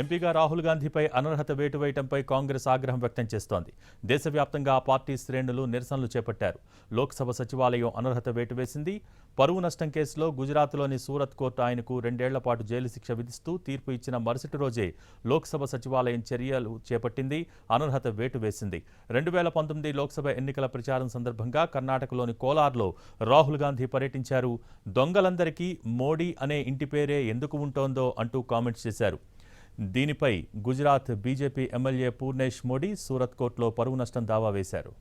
ఎంపీగా రాహుల్ గాంధీపై అనర్హత వేటు వేయటంపై కాంగ్రెస్ ఆగ్రహం వ్యక్తం చేస్తోంది. దేశవ్యాప్తంగా ఆ పార్టీ శ్రేణులు నిరసనలు చేపట్టారు. లోక్సభ సచివాలయం అనర్హత వేటు వేసింది. పరువు నష్టం కేసులో గుజరాత్లోని సూరత్ కోర్టు ఆయనకు రెండేళ్ళ పాటు జైలు శిక్ష విధిస్తూ తీర్పు ఇచ్చిన మరుసటి రోజే లోక్సభ సచివాలయం చర్యలు చేపట్టింది అనర్హత వేటు వేసింది. రెండు వేల పంతొమ్మిది లోక్సభ ఎన్నికల ప్రచారం సందర్భంగా కర్ణాటకలోని కోలార్లో రాహుల్ గాంధీ పర్యటించారు. దొంగలందరికీ మోడీ అనే ఇంటి పేరే ఎందుకు ఉంటోందో అంటూ కామెంట్స్ చేశారు. దీనిపై గుజరాత్ బీజేపీ ఎమ్మెల్యే పూర్ణేష్ మోడీ సూరత్ కోర్టులో పరువు నష్టం దావా వేశారు.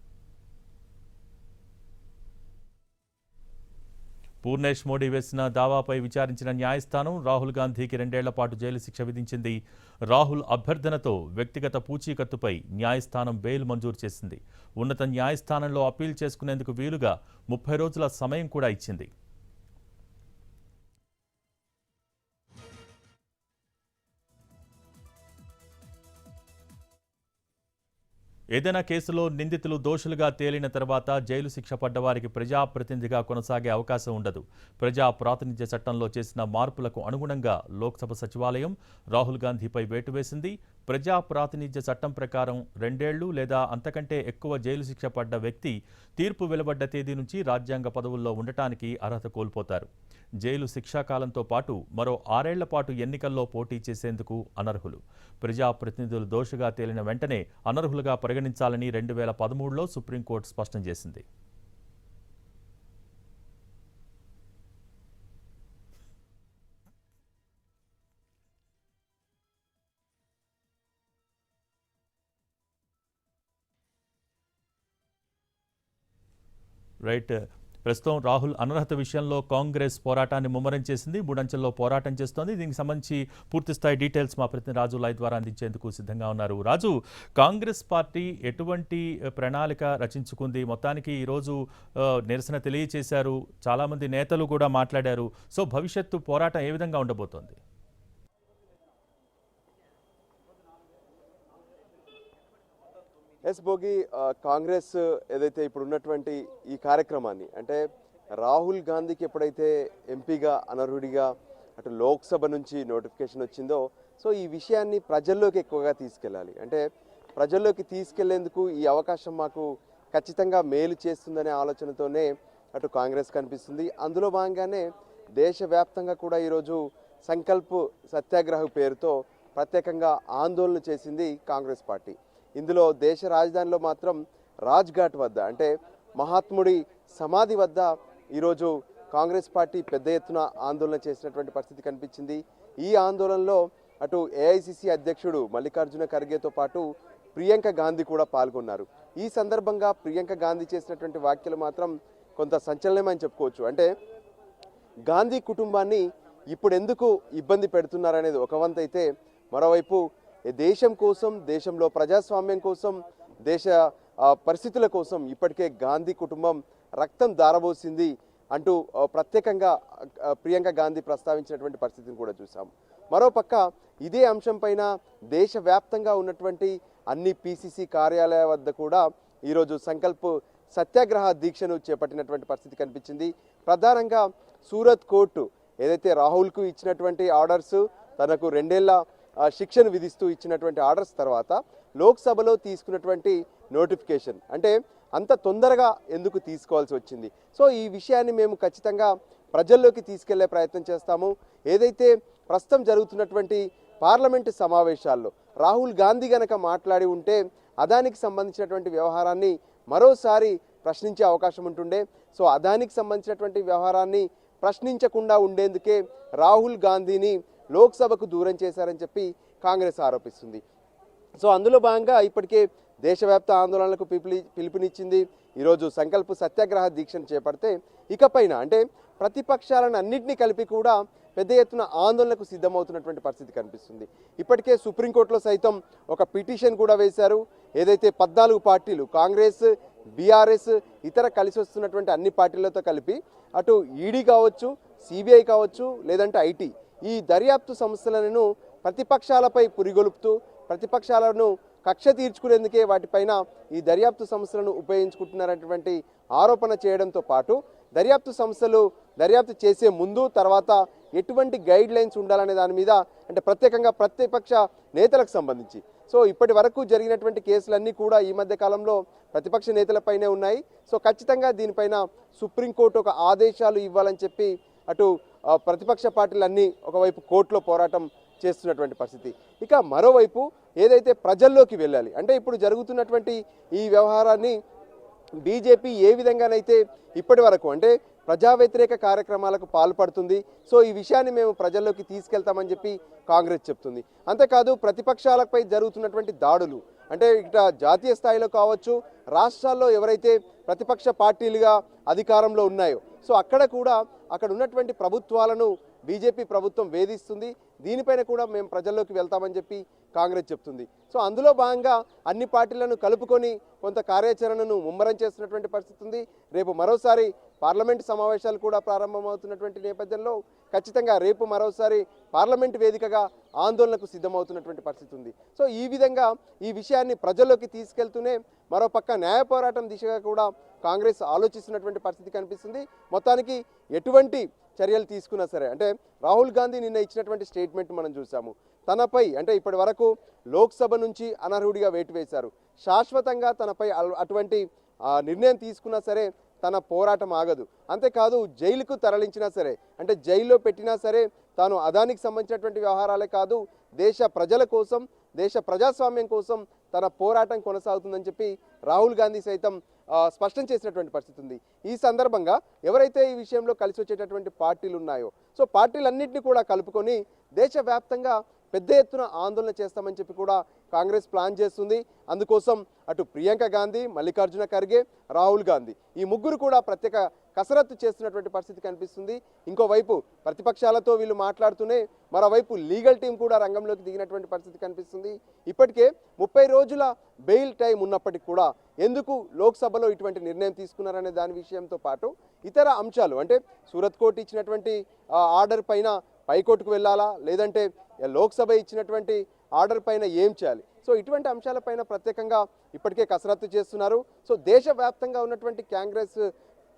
పూర్ణేష్ మోడీ వేసిన దావాపై విచారించిన న్యాయస్థానం రాహుల్ గాంధీకి రెండేళ్ళ పాటు జైలు శిక్ష విధించింది. రాహుల్ అభ్యర్థనతో వ్యక్తిగత పూచీకత్తుపై న్యాయస్థానం బెయిల్ మంజూరు చేసింది. ఉన్నత న్యాయస్థానంలో అప్పీల్ చేసుకునేందుకు వీలుగా ముప్పై రోజుల సమయం కూడా ఇచ్చింది. ఏదైనా కేసులో నిందితులు దోషులుగా తేలిన తర్వాత జైలు శిక్ష పడ్డవారికి ప్రజాప్రతినిధిగా కొనసాగే అవకాశం ఉండదు. ప్రజా ప్రాతినిధ్య చట్టంలో చేసిన మార్పులకు అనుగుణంగా లోక్సభ సచివాలయం రాహుల్ గాంధీపై వేటు వేసింది. ప్రజా ప్రాతినిధ్య చట్టం ప్రకారం రెండేళ్ళు లేదా అంతకంటే ఎక్కువ జైలు శిక్ష పడ్డ వ్యక్తి తీర్పు వెలువడ్డ తేదీ నుంచి రాజ్యాంగ పదవుల్లో ఉండటానికి అర్హత కోల్పోతారు. జైలు శిక్షాకాలంతో పాటు మరో ఆరేళ్ళ పాటు ఎన్నికల్లో పోటీ చేసేందుకు అనర్హులు. ప్రజాప్రతినిధులు దోషిగా తేలిన వెంటనే అనర్హులుగా పరిగణించాలని రెండు వేల పదమూడులో సుప్రీంకోర్టు స్పష్టం చేసింది. రైట్ ప్రస్తుతం రాహుల్ అనర్హత విషయంలో కాంగ్రెస్ పోరాటాన్ని ముమ్మరం చేసింది మూడంచెల్లో పోరాటం చేస్తోంది. దీనికి సంబంధించి పూర్తిస్థాయి డీటెయిల్స్ మా ప్రతినిధి రాజు లై ద్వారా అందించేందుకు సిద్ధంగా ఉన్నారు. రాజు కాంగ్రెస్ పార్టీ ఎటువంటి ప్రణాళిక రచించుకుంది? మొత్తానికి ఈరోజు నిరసన తెలియచేశారు. చాలామంది నేతలు కూడా మాట్లాడారు. సో భవిష్యత్తు పోరాటం ఏ విధంగా ఉండబోతోంది? ఎస్ భోగి కాంగ్రెస్ ఏదైతే ఇప్పుడు ఉన్నటువంటి ఈ కార్యక్రమాన్ని అంటే రాహుల్ గాంధీకి ఎప్పుడైతే ఎంపీగా అనర్హుడిగా అటు లోక్సభ నుంచి నోటిఫికేషన్ వచ్చిందో సో ఈ విషయాన్ని ప్రజల్లోకి ఎక్కువగా తీసుకెళ్ళాలి. అంటే ప్రజల్లోకి తీసుకెళ్ళేందుకు ఈ అవకాశం మాకు ఖచ్చితంగా మేలు చేస్తుందనే ఆలోచనతోనే అటు కాంగ్రెస్ కనిపిస్తుంది. అందులో భాగంగానే దేశవ్యాప్తంగా కూడా ఈరోజు సంకల్ప్ సత్యాగ్రహ పేరుతో ప్రత్యేకంగా ఆందోళన చేసింది కాంగ్రెస్ పార్టీ. ఇందులో దేశ రాజధానిలో మాత్రం రాజ్ఘాట్ వద్ద అంటే మహాత్ముడి సమాధి వద్ద ఈరోజు కాంగ్రెస్ పార్టీ పెద్ద ఎత్తున ఆందోళన చేసినటువంటి పరిస్థితి కనిపించింది. ఈ ఆందోళనలో అటు ఏఐసిసి అధ్యక్షుడు మల్లికార్జున ఖర్గేతో పాటు ప్రియాంక గాంధీ కూడా పాల్గొన్నారు. ఈ సందర్భంగా ప్రియాంక గాంధీ చేసినటువంటి వ్యాఖ్యలు మాత్రం కొంత సంచలనమని చెప్పుకోవచ్చు. అంటే గాంధీ కుటుంబాన్ని ఇప్పుడు ఎందుకు ఇబ్బంది పెడుతున్నారనేది ఒక వంతైతే మరోవైపు దేశం కోసం దేశంలో ప్రజాస్వామ్యం కోసం దేశ పరిస్థితుల కోసం ఇప్పటికే గాంధీ కుటుంబం రక్తం దారబోసింది అంటూ ప్రత్యేకంగా ప్రియాంక గాంధీ ప్రస్తావించినటువంటి పరిస్థితిని కూడా చూసాం మరోపక్క ఇదే అంశం పైన దేశవ్యాప్తంగా ఉన్నటువంటి అన్ని పిసిసి కార్యాలయాల వద్ద కూడా ఈరోజు సంకల్ప్ సత్యాగ్రహ దీక్షను చేపట్టినటువంటి పరిస్థితి కనిపించింది. ప్రధానంగా సూరత్ కోర్టు ఏదైతే రాహుల్కు ఇచ్చినటువంటి ఆర్డర్స్ తనకు రెండేళ్ళ శిక్షను విధిస్తూ ఇచ్చినటువంటి ఆర్డర్స్ తర్వాత లోక్సభలో తీసుకున్నటువంటి నోటిఫికేషన్. అంటే అంత తొందరగా ఎందుకు తీసుకోవాల్సి వచ్చింది? సో ఈ విషయాన్ని మేము ఖచ్చితంగా ప్రజల్లోకి తీసుకెళ్ళే ప్రయత్నం చేస్తాము. ఏదైతే ప్రస్తుతం జరుగుతున్నటువంటి పార్లమెంటు సమావేశాల్లో రాహుల్ గాంధీ గనక మాట్లాడి ఉంటే అదానికి సంబంధించినటువంటి వ్యవహారాన్ని మరోసారి ప్రశ్నించే అవకాశం ఉంటుండే. సో అదానికి సంబంధించినటువంటి వ్యవహారాన్ని ప్రశ్నించకుండా ఉండేందుకే రాహుల్ గాంధీని లోక్సభకు దూరం చేశారని చెప్పి కాంగ్రెస్ ఆరోపిస్తుంది. సో అందులో భాగంగా ఇప్పటికే దేశవ్యాప్త ఆందోళనలకు పిపిలి పిలుపునిచ్చింది. ఈరోజు సంకల్ప సత్యాగ్రహ దీక్షను చేపడితే ఇకపైన అంటే ప్రతిపక్షాలను అన్నింటినీ కలిపి కూడా పెద్ద ఎత్తున ఆందోళనకు సిద్ధమవుతున్నటువంటి పరిస్థితి కనిపిస్తుంది. ఇప్పటికే సుప్రీంకోర్టులో సైతం ఒక పిటిషన్ కూడా వేశారు. ఏదైతే పద్నాలుగు పార్టీలు కాంగ్రెస్ బీఆర్ఎస్ ఇతర కలిసి వస్తున్నటువంటి అన్ని పార్టీలతో కలిపి అటు ఈడీ కావచ్చు సిబిఐ కావచ్చు లేదంటే ఐటీ ఈ దర్యాప్తు సంస్థలను ప్రతిపక్షాలపై పురిగొలుపుతూ ప్రతిపక్షాలను కక్ష తీర్చుకునేందుకే వాటిపైన ఈ దర్యాప్తు సంస్థలను ఉపయోగించుకుంటున్నారనేటువంటి ఆరోపణ చేయడంతో పాటు దర్యాప్తు సంస్థలు దర్యాప్తు చేసే ముందు తర్వాత ఎటువంటి గైడ్ లైన్స్ ఉండాలనే దాని మీద అంటే ప్రత్యేకంగా ప్రతిపక్ష నేతలకు సంబంధించి. సో ఇప్పటి వరకు జరిగినటువంటి కేసులన్నీ కూడా ఈ మధ్య కాలంలో ప్రతిపక్ష నేతలపైనే ఉన్నాయి. సో ఖచ్చితంగా దీనిపైన సుప్రీంకోర్టు ఒక ఆదేశాలు ఇవ్వాలని చెప్పి అటు ప్రతిపక్ష పార్టీలన్నీ ఒకవైపు కోర్టులో పోరాటం చేస్తున్నటువంటి పరిస్థితి. ఇక మరోవైపు ఏదైతే ప్రజల్లోకి వెళ్ళాలి అంటే ఇప్పుడు జరుగుతున్నటువంటి ఈ వ్యవహారాన్ని బీజేపీ ఏ విధంగానైతే ఇప్పటి వరకు అంటే ప్రజా వ్యతిరేక కార్యక్రమాలకు పాల్పడుతుంది. సో ఈ విషయాన్ని మేము ప్రజల్లోకి తీసుకెళ్తామని చెప్పి కాంగ్రెస్ చెప్తుంది. అంతేకాదు ప్రతిపక్షాలపై జరుగుతున్నటువంటి దాడులు అంటే ఇట జాతీయ స్థాయిలో కావచ్చు రాష్ట్రాల్లో ఎవరైతే ప్రతిపక్ష పార్టీలుగా అధికారంలో ఉన్నాయో సో అక్కడ కూడా అక్కడ ఉన్నటువంటి ప్రభుత్వాలను బీజేపీ ప్రభుత్వం వేధిస్తుంది. దీనిపైన కూడా మేము ప్రజల్లోకి వెళ్తామని చెప్పి కాంగ్రెస్ చెప్తుంది. సో అందులో భాగంగా అన్ని పార్టీలను కలుపుకొని కొంత కార్యాచరణను ముమ్మరం చేస్తున్నటువంటి పరిస్థితి ఉంది. రేపు మరోసారి పార్లమెంట్ సమావేశాలు కూడా ప్రారంభమవుతున్నటువంటి నేపథ్యంలో ఖచ్చితంగా రేపు మరోసారి పార్లమెంట్ వేదికగా ఆందోళనకు సిద్ధమవుతున్నటువంటి పరిస్థితి ఉంది. సో ఈ విధంగా ఈ విషయాన్ని ప్రజల్లోకి తీసుకెళ్తూనే మరోపక్క న్యాయ పోరాటం దిశగా కూడా కాంగ్రెస్ ఆలోచిస్తున్నటువంటి పరిస్థితి కనిపిస్తుంది. మొత్తానికి ఎటువంటి చర్యలు తీసుకున్నా సరే అంటే రాహుల్ గాంధీ నిన్న ఇచ్చినటువంటి స్టేట్మెంట్ మనం చూసాము. తనపై అంటే ఇప్పటి వరకు లోక్సభ నుంచి అనర్హుడిగా వేటు వేశారు. శాశ్వతంగా తనపై అటువంటి నిర్ణయం తీసుకున్నా సరే తన పోరాటం ఆగదు. అంతేకాదు జైలుకు తరలించినా సరే అంటే జైల్లో పెట్టినా సరే తాను అదానికి సంబంధించినటువంటి వ్యవహారాలే కాదు దేశ ప్రజల కోసం దేశ ప్రజాస్వామ్యం కోసం తన పోరాటం కొనసాగుతుందని చెప్పి రాహుల్ గాంధీ సైతం స్పష్టం చేసినటువంటి పరిస్థితి ఉంది. ఈ సందర్భంగా ఎవరైతే ఈ విషయంలో కలిసి వచ్చేటటువంటి పార్టీలు ఉన్నాయో సో పార్టీలన్నింటినీ కూడా కలుపుకొని దేశవ్యాప్తంగా పెద్ద ఎత్తున ఆందోళన చేస్తామని చెప్పి కూడా కాంగ్రెస్ ప్లాన్ చేస్తుంది. అందుకోసం అటు ప్రియాంక గాంధీ మల్లికార్జున ఖర్గే రాహుల్ గాంధీ ఈ ముగ్గురు కూడా ప్రత్యేక కసరత్తు చేస్తున్నటువంటి పరిస్థితి కనిపిస్తుంది. ఇంకోవైపు ప్రతిపక్షాలతో వీళ్ళు మాట్లాడుతూనే మరోవైపు లీగల్ టీం కూడా రంగంలోకి దిగినటువంటి పరిస్థితి కనిపిస్తుంది. ఇప్పటికే ముప్పై రోజుల బెయిల్ టైం ఉన్నప్పటికీ కూడా ఎందుకు లోక్సభలో ఇటువంటి నిర్ణయం తీసుకున్నారనే దాని విషయంతో పాటు ఇతర అంశాలు అంటే సూరత్ కోర్టు ఇచ్చినటువంటి ఆర్డర్ పైన పైకోర్టుకు వెళ్ళాలా? లేదంటే లోక్సభ ఇచ్చినటువంటి ఆర్డర్ పైన ఏం చేయాలి? సో ఇటువంటి అంశాలపైన ప్రత్యేకంగా ఇప్పటికే కసరత్తు చేస్తున్నారు. సో దేశవ్యాప్తంగా ఉన్నటువంటి కాంగ్రెస్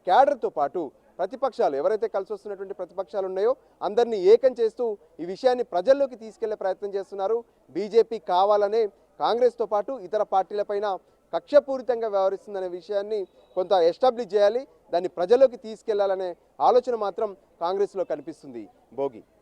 క్యాడర్తో పాటు ప్రతిపక్షాలు ఎవరైతే కలిసి వస్తున్నటువంటి ప్రతిపక్షాలు ఉన్నాయో అందరినీ ఏకం చేస్తూ ఈ విషయాన్ని ప్రజల్లోకి తీసుకెళ్ళే ప్రయత్నం చేస్తున్నారు. బీజేపీ కావాలనే కాంగ్రెస్తో పాటు ఇతర పార్టీలపైన కక్షపూరితంగా వ్యవహరిస్తుందనే విషయాన్ని కొంత ఎస్టాబ్లిష్ చేయాలి. దాన్ని ప్రజల్లోకి తీసుకెళ్ళాలనే ఆలోచన మాత్రం కాంగ్రెస్లో కనిపిస్తుంది. భోగి.